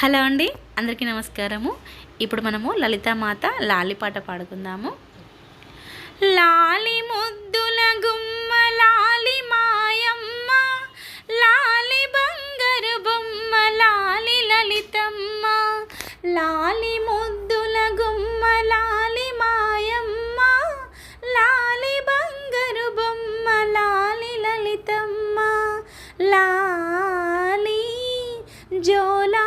Hello అండి అందరికీ నమస్కారము. ఇప్పుడు మనము లలితామాత లాలి పాట పాడుకుందాము. లాలి ముద్దుల గుమ్మ లాలి మాయమ్మ లాలి బంగారు బొమ్మ లాలి లలితమ్మ లాలి ముద్దుల గుమ్మ లాలి మాయమ్మ లాలి బంగారు బొమ్మ లాలి లలితమ్మ లాలి జోలా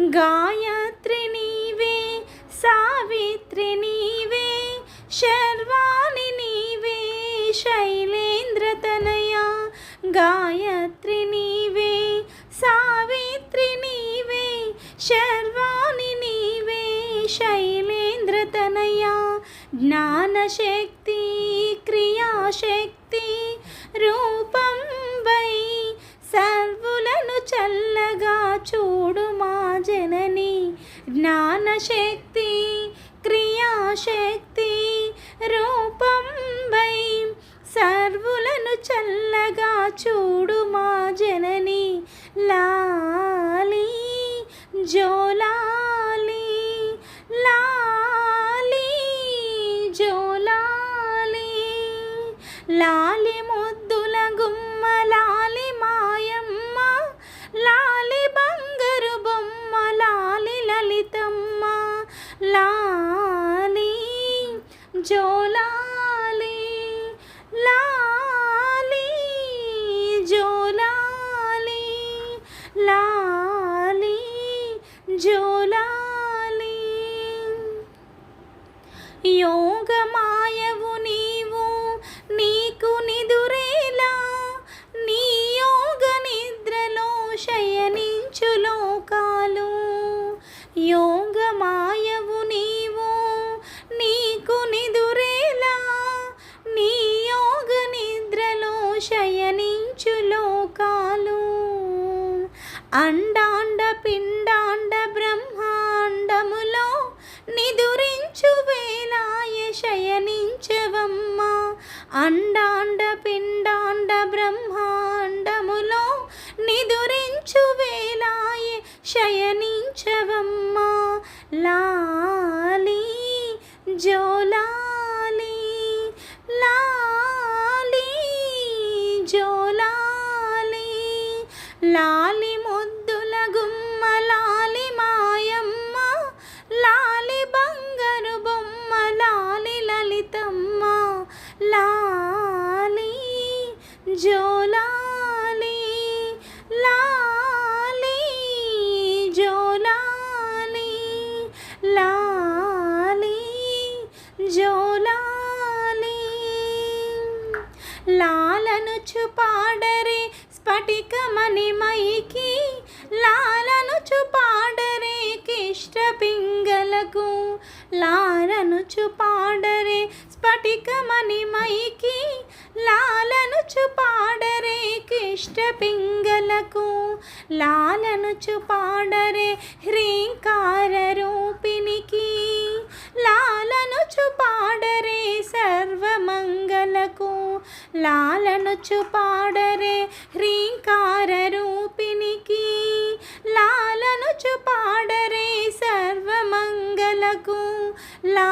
గాయత్రి నీవే సావిత్రి నీవే శర్వాణి నీవే శైలేంద్ర తనయ. గాయత్రి నీవే సావిత్రి నీవే శర్వాణి నీవే శైలేంద్ర తనయ. జ్ఞానశక్తి క్రియాశక్తి రూపం వై సర్వులను చల్లగా చూడుమా. జ్ఞానశక్తి క్రియాశక్తి రూపం వై సర్వులను చల్లగా చూ యోగమాయవు నీవు నీకు నిదురేలా నీ యోగ నిద్రలో శయనించు లోకాలు. యోగమాయవు నీవు నీకు నిదురేలా నీ యోగ నిద్రలో శయనించు లోకాలు. అండాండ పిండాండ అండాండ పిండాండ బ్రహ్మాండములో నిదురించు వేలాయ శయనించవమ్మ. లాలి జోలాలి లాలి జోలాలి లా లాలను చుపాడరే స్ఫటికమణి మైకి లాలను చుపాడరే కిష్ట పింగలకు లాలను చుపాడరే స్ఫటికమణి మైకి లాలను చుపాడరే కిష్ట పింగలకు లాలను చుపాడరే హ్రీంకార రూపినికి లాలను చుపాడరే సర్వమంగళకు. లాలను చుపాడరే హ్రీంకార రూపినికి లాలను చుపాడరే సర్వమంగళకు. లా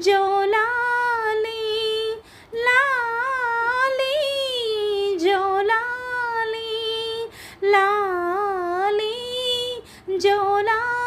जो लाली लाली जो लाली लाली जो लाली